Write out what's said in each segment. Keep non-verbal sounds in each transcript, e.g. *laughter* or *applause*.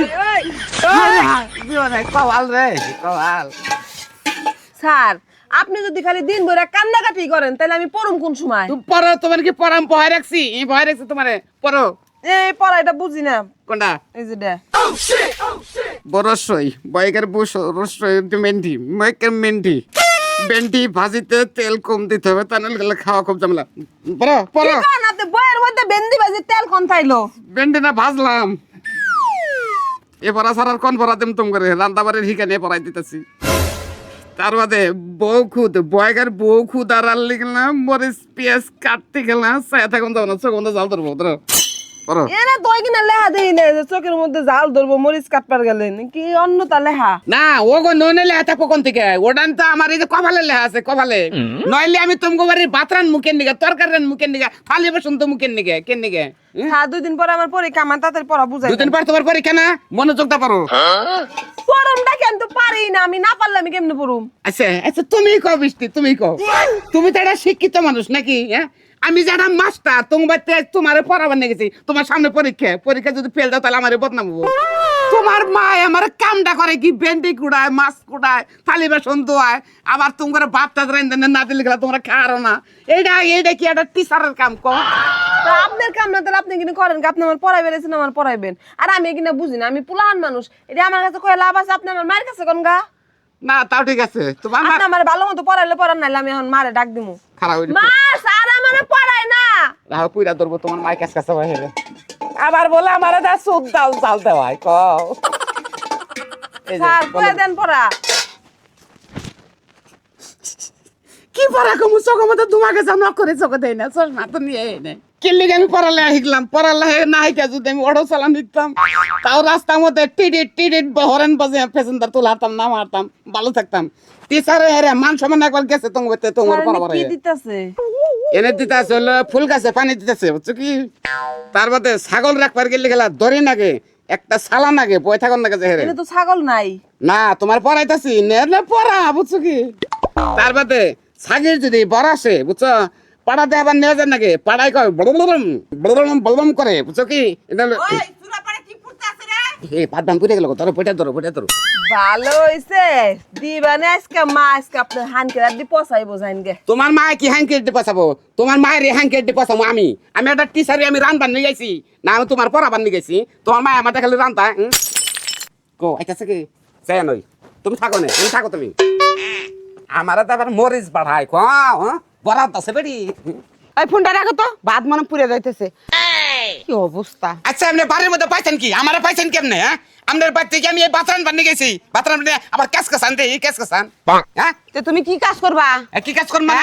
*laughs* রে স্যার আপনি যদি খালি দিন ভরে কান্নাকাটি করেন তাহলে আমি পড়ুম কোন সময়? তুমি পড়ো তোমার কি পড়াম? রাখছি এই ভয় রাখছি তোমারে। পড়ো। এই পড়াইটা বুঝি না। কোনটা? এই যে দে বরসই বয়কের বুস রসই মেন্টি ময়কের মেন্টি বেন্টি ভাজিতে তেল কম দিতে হবে তা নাহলে গেলে খাওয়া খুব ঝামেলা। পড়ো পড়ো। বইয়ের মধ্যে বেন্দি বাজি তেল কোন থাইলো। বেন্টি না ভাজলাম। এ পড়া ছাড়ার কোন পড়া দিম তুম করে রান্না বাড়ির হিকানে পড়াই দিতেছি। তার বাদে বউ খুদ, বয়গার বউ খুদ আর লিখলাম, মরিচ, পেঁয়াজ কাটতে গেলাম সায়া থাকুন যাব না, চোখ জাল ধরবো, ধরো। এনে দই কিনা লেহা দেই না যে চোখের মধ্যে জাল ধরবো মরিচ কাটবার গেলেন কি অন্যতা লেহা? না ও গো নইলে লেহা থাকব কোন থেকে? ওডান তো আমার এই যে কপালে লেহা আছে কপালে। নইলে আমি তোমাকে বাড়ির বাতরান মুখের নিগে তরকারের মুখের নিগে ফালি বসুন তো মুখের নিগে কেন নিগে? হ্যাঁ দুই দিন পরে আমার পরীক্ষা আমার তাড়াতাড়ি পড়া বুঝাই দুদিন পর তোমার পরীক্ষা না? মনোযোগটা পারো পড়মটা কেন তো পারি না আমি না পারলে আমি কেমনে পড়ুম? আচ্ছা আচ্ছা তুমি কও বৃষ্টি তুমি কও। তুমি তো একটা শিক্ষিত মানুষ নাকি হ্যাঁ? আমি যারা মাস্টার তোমার তোমার পড়াবার নিয়ে গেছি। তোমার সামনে পরীক্ষা। পরীক্ষা যদি ফেল দাও তাহলে আমার বদনাম হব। তোমার মা আমার কামটা করে কি ভেন্ডি কুড়ায় মাছ কুড়ায় থালি বাসন ধোয়ায় আবার তোমার বাপটা রান্ধে না দিলে গেলে তোমরা খাওয়ারও না। এইটা এইটা কি একটা টিচারের কাম কম আপনার কাম না তাহলে আপনি কিনা করেন? আপনি আমার পড়াই বেড়েছেন আমার পড়াইবেন আর আমি কিনা বুঝি না আমি পুলান মানুষ। এটা আমার কাছে কয়ে লাভ আছে আপনি আমার মায়ের কাছে কোন গা। না তাও ঠিক আছে। তোমার আমার ভালো মতো পড়াইলে পড়ান নাইলে আমি এখন মারে ডাক দিমু। খারাপ মা আমার পড়াই না। রাহো পুইরা ধরবো তোমার মায়ের কাছে কাছে বাইরে আবার বলে আমার দা সুদ দাল চাল দেওয়াই কও। স্যার কয়ে দেন পড়া। কি পড়া কমু? চোখের মধ্যে তোমাকে জামা করে চোখে দেয় না চশমা তো নিয়ে এনে কিল্লি আমি পড়ালে শিখলাম পড়ালে না শিখা যদি আমি অটো চালান দিতাম তাও রাস্তার মধ্যে টিডিট টিডিট হরেন বাজে প্যাসেঞ্জার তুলে হারতাম না মারতাম ভালো থাকতাম। টিচারে হেরে মান সমান একবার গেছে তোমার তোমার কি দিতেছে? এনে দিতেছে হলো ফুল গাছে পানি দিতেছে বুঝছ কি তার বাদে ছাগল রাখবার গেলে গেলা দড়ি নাগে একটা সালা নাগে বই থাকন নাগে হেরে তো ছাগল নাই না তোমার পড়াইতাছি নেলে পড়া বুঝছ কি তার বাদে ছাগির যদি বড় আসে বুঝছ পাড়াতে আবার নিয়ে যান নাকি পাড়ায় কয় বড়ম বড়ম বড়ম করে বুঝছ কি এটা এই পাদাম পুড়ে গেল ধরো পেটে ধরো পেটে ধরো। ভালো হইছে। দিবানে আজকে মা আজকে আপনার হান দি পসাইবো জাইন গে তোমার মা কি হ্যাঙ্কেট দিয়ে পাসাবো তোমার মায়ের হ্যাঙ্কেট দিয়ে পাসাবো আমি। আমি একটা টিচারে আমি রান্ধার নিয়ে গেছি না আমি তোমার পড়াবার নিয়ে গেছি। তোমার মা আমার দেখালে হুম? কো আইতাছে কি? চাই নই। তুমি থাকো না তুমি থাকো তুমি। আমার তো আবার মরিচ বাড়াই কো হ্যাঁ বরাদ আছে বেড়ি। ওই ফোনটা রাখো তো। ভাত মনে পুড়ে যাইতেছে। কি অবস্থা? আচ্ছা আপনি বাড়ির মধ্যে পাইছেন কি? আমার পাইছেন কেমনে হ্যাঁ? আপনার বাড়ি থেকে আমি এই বাতরান বানিয়ে গেছি বাতরান বানিয়ে আবার ক্যাশ কাসান দে ক্যাশ কাসান হ্যাঁ? তো তুমি কি কাজ করবা? কি কাজ করব না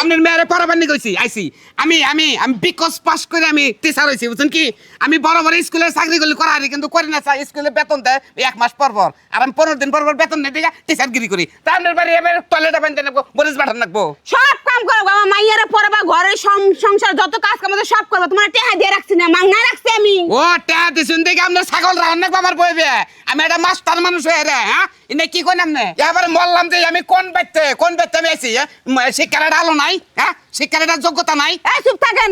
আপনার পড়াবার নিয়ে গেছি আইসি আমি আমি আমি বিকজ পাস করে আমি টিচার হয়েছি বুঝছেন কি? আমি বড় বড় স্কুলে চাকরি গুলি করা হারি কিন্তু করি না স্যার স্কুলে বেতন দেয় এক মাস পর পর। আর আমি পনেরো দিন পর পর বেতন নেই দিয়ে টিচার গিরি করি। তা আপনার বাড়ি এবার টয়লেট বানতে নেব বরিস বাটার নাকবো। সব কাম করব আমার মাইয়ারে পড়াবা ঘরের সংসার যত কাজ কাম সব করব, তোমার টেহা দিয়ে রাখছি না মাংনা রাখছি। আমি। ও টেয়া দিছুন দেখে আপনার ছাগল রান্না বাবার বইবে। আমি একটা মাস্টার মানুষ হয়ে রে হ্যাঁ? ইনে কি কই নামনে এবার বললাম যে আমি কোন ব্যক্তি কোন ব্যক্তি আমি আছি হ্যাঁ? শিক্ষার আলো নাই হ্যাঁ? শিক্ষার যোগ্যতা নাই। এই চুপ থাকেন।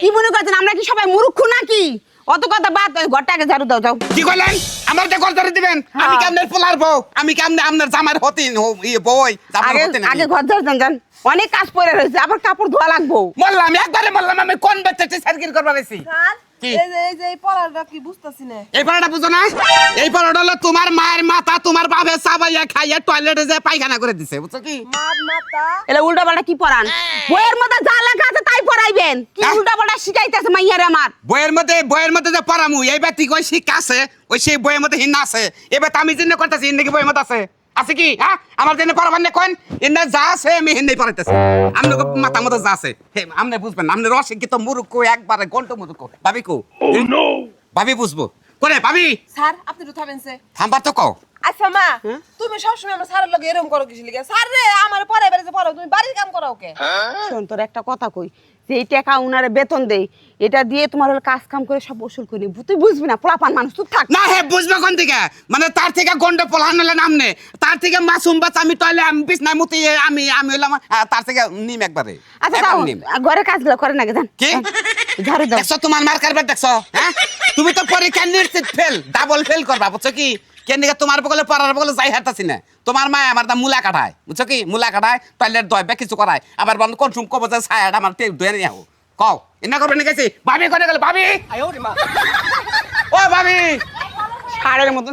কি মনে করছেন আমরা কি সবাই মুরুক্ষ নাকি? অত কথা বাদ ওই ঘরটাকে ঝাড়ু দাও যাও। কি কইলেন? আমার যে কল ধরে দিবেন আমি কি আপনার পোলার বউ? আমি কি আপনি আপনার জামার হতি ইয়ে বই আগে আগে ঘর ঝাড়ু দেন যান। অনেক কাজ পড়ে রয়েছে আবার কাপড় ধোয়া লাগবো। বললাম একবারে বললাম আমি কোন ব্যক্তিতে সার্কিট করবার গেছি স্যার কি? এই যে এই যে এই পড়াটা কি বুঝতাছি না। এই পড়াটা বুঝো না? এই পড়াটা হলো তোমার মায়ের মাথা তোমার বাপে চাবাইয়া খাইয়া টয়লেটে যে পায়খানা করে দিছে বুঝছ কি? এলে উল্টা পাল্টা কি পড়ান? বইয়ের মধ্যে যা লেখা আছে তাই পড়াইবেন। কি হ্যাঁ? উল্টা পাল্টা শিখাইতেছে মাইয়ারে আমার? বইয়ের মধ্যে বইয়ের মধ্যে যে পড়ামু এই ব্যক্তি কই শিক্ষা আছে? ওই সেই বইয়ের মধ্যে হিন্না আছে। এবার আমি জিন্ন করতেছি হিন্দি কি বইয়ের মধ্যে আছে? আছে কি হ্যাঁ? আমার জন্য পড়াবার নে কোন ইন্না যা আছে আমি হিন্দি পড়াইতেছি। আমনে মাথা মধ্যে যা আছে। হে আমনে বুঝবেন না আমনে রসিকিত মুরুক্ষ একবারে গন্ট মুরুক্ষ ভাবি কো? ভাবি বুঝব। করে ভাবি? স্যার আপনি তো থামেন সে থামবার তো কও। আচ্ছা মা তুমি সবসময় আমার স্যারের লগে এরকম করো কিছু লিখে স্যার রে আমার পরে বেড়ে পড়ো তুমি বাড়ির কাম করো ওকে শোন তোর একটা কথা কই। যে এই টাকা উনারে বেতন দেই এটা দিয়ে তোমার হলো কাজ কাম করে সব ওসুল করি তুই বুঝবি না পোলাপান মানুষ তুই থাক। না হে বুঝবে কোন থেকে মানে তার থেকে গন্ড পোলান হলে নামনে তার থেকে মাসুম বাচ আমি তাহলে আমি বিছনায় মুতি আমি আমি হলাম তার থেকে নিম একবারে। আচ্ছা নিম। ঘরে কাজগুলো করে নাকি জান কি? ঝাড়ু দাও। দেখছ তোমার মার কারবার দেখছ? হ্যাঁ? তুমি তো পরীক্ষা নিশ্চিত ফেল ডাবল ফেল করবা বুঝছ কি? কেন তোমার বগলে পড়ার বগলে যাই হাঁটাছি না? তোমার মা আমার দা মুলা কাটায় বুঝছ কি? মুলা কাটায় টয়লেট দয় বা কিছু করায়। আবার বন্ধ কনসুম কব যে ছায়াটা আমার টেপ ধুয়ে নিয়ে কও এনা করবে নাকি গেছি ভাবি করে গেল? ভাবি? ও ভাবি। সারের মতন?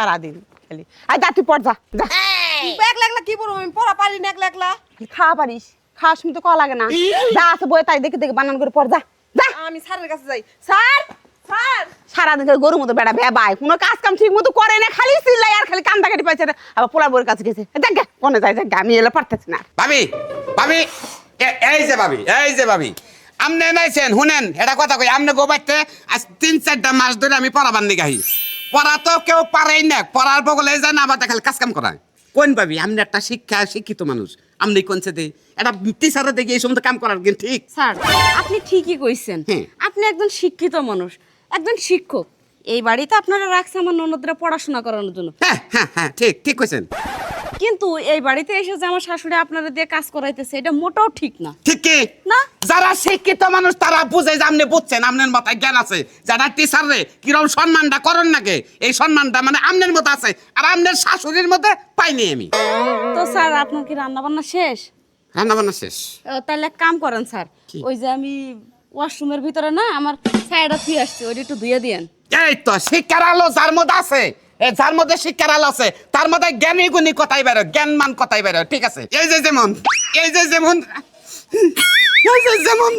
সারাদিন খালি। আই তুই পড় যা যা। একলা একলা কি বলব? আমি পড়া পারি না একলা একলা খাওয়া পারিস? খাওয়ার সময় তো কওয়া লাগে না। যা আছে বই তাই দেখে দেখে বানান করে পড় যা যা। আমি স্যারের কাছে যাই। স্যার! সারাদিন গরুর মতো বেড়া বেবাই কোনো কাজ কাম ঠিক মতো করে না খালি চিল্লাই আর খালি কান্দা কাটি পাইছে। আবার পোলার বউয়ের কাছে গেছে। দেখ কোনে যায় দেখ আমি এলে পারতেছি না। ভাবি ভাবি এই যে ভাবি এই যে ভাবি। আমনে নাইছেন শুনেন এটা কথা কই আমনে গোবাইতে আজ তিন চারটা মাস ধরে আমি পড়াবার নিগাহি পড়া তো কেউ পারেই না পড়ার বগলে যায় না আবার দেখালে কাজ কাম করায়। কোন ভাবি? আমনে একটা শিক্ষা শিক্ষিত মানুষ। আমনি কোনছে দেই এটা টিচারে দেখি এই সময় কাম করার কিন্তু ঠিক? স্যার আপনি ঠিকই কইছেন। আপনি একজন শিক্ষিত মানুষ। একজন শিক্ষক। এই বাড়িতে আপনারা রাখছে আমার ননদরা পড়াশোনা করানোর জন্য। হ্যাঁ হ্যাঁ হ্যাঁ ঠিক ঠিক কইছেন। কিন্তু এই বাড়িতে এসে যে আমার শাশুড়ি আপনারা দিয়ে কাজ করাইতেছে এটা মোটেও ঠিক না। ঠিক কি? না। যারা শিক্ষিত মানুষ তারা বুঝে যে আপনি বুঝছেন আপনার মাথায় জ্ঞান আছে। যারা টিচার রে কিরম সম্মানটা করেন নাকি? এই সম্মানটা মানে আপনার মতো আছে আর আপনার শাশুড়ির মধ্যে পাইনি আমি। তো স্যার আপনার কি রান্না বান্না শেষ? রান্না বান্না শেষ তাহলে এক কাম করেন স্যার। ওই যে আমি ওয়াশরুমের ভিতরে না আমার ছায়াটা থুয়ে আসছে, ওইটা একটু ধুয়ে দিয়েন। এই তো শিক্ষার আলো যার মধ্যে আছে। এই যার মধ্যে শিক্ষার আলো আছে, তার মধ্যে জ্ঞানী গুণী কথাই বেরো, জ্ঞানমান কথাই বেরো, ঠিক আছে? এই যে যেমন, এই যে যেমন, এই যে যেমন,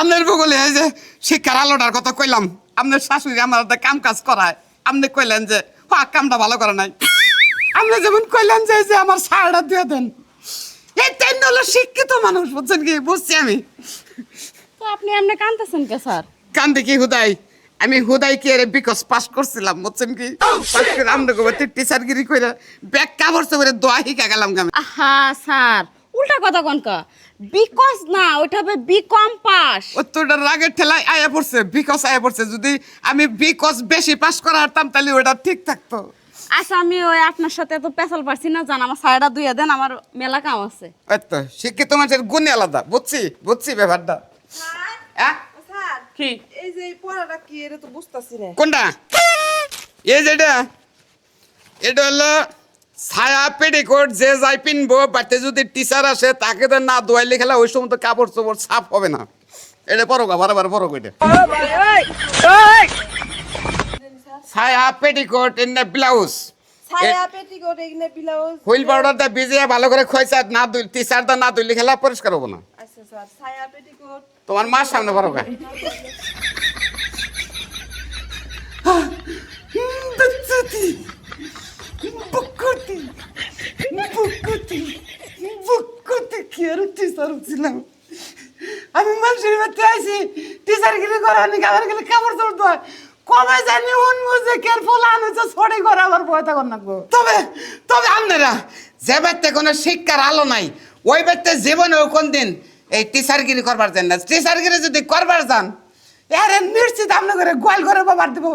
আপনার বগলে এই যে শিক্ষার আলোটার কথা কইলাম, আপনার শাশুড়ি আমার কাম কাজ করায়, আপনি কইলেন যে, হা, কামটা ভালো করে নাই। আপনি যেমন কইলেন যে যে আমার সারটা দিয়ে দেন। এই তেন হলো শিক্ষিত মানুষ, বুঝছেন কি? বুঝছি আমি। তো আপনি এমনি কানতেছেন কে স্যার? কান্দে কি হুদাই? আমি হুদাই কি আরে বিকজ পাস করছিলাম বুঝছেন কি? পাস করে আমরা গোবর টিচার গিরি কইরা ব্যাগ কাপড় চোপড়ে দোয়া হিকা গেলাম আমি। আহা স্যার উল্টা কথা কনকা বিকজ না ওইটা হবে বিকম পাস উত্তরটা রাগের ঠেলায় আয়া পড়ছে বিকজ আয়া পড়ছে। যদি আমি বিকজ বেশি পাস করা হারতাম তাহলে ওটা ঠিক থাকতো। আচ্ছা আমি ওই আপনার সাথে এত পেছাল পারছি না জান আমার ছায়াটা ধুয়ে দেন আমার মেলা কাম আছে। শিক্ষিত মানুষের গুণই আলাদা বুঝছি? বুঝছি ব্যাপারটা। কি? এই যে পড়াটা কি এটা তো বুঝতাছি না। কোনটা? এই যেটা এটা। হলো ছায়া পেটিকোট যে যাই পিনবো বাড়িতে যদি টিচার আসে তাকে তো না দোয়াইলে খেলা ওই সময় তো কাপড় চোপড় সাফ হবে না। এটা পরো গা বারবার পরো কইটা ছায়া পেটিকোট এর ব্লাউজ। হুইল পাউডার দা ভিজিয়ে ভালো করে খোয়াইছে না দুই টিচার দা না দুইলে খেলা পরিষ্কার হব না। আচ্ছা স্যার ছায়া পেটিকোট। তোমার মার সামনে পরো গা আমি মানুষের মধ্যে টিচার আমার গেলে কাপড় কবে জানি কের ফলান ছড়ে আবার তবে তবে আপনারা যে ব্যক্তি কোনো শিক্ষার আলো নাই ওই ব্যক্তি জীবনেও কোন দিন এই টিচারগিরি করবার না টিচারগিরি যদি করবার যান, এর নিশ্চিত আপনার করে গোয়াল করে বাবার দেবো।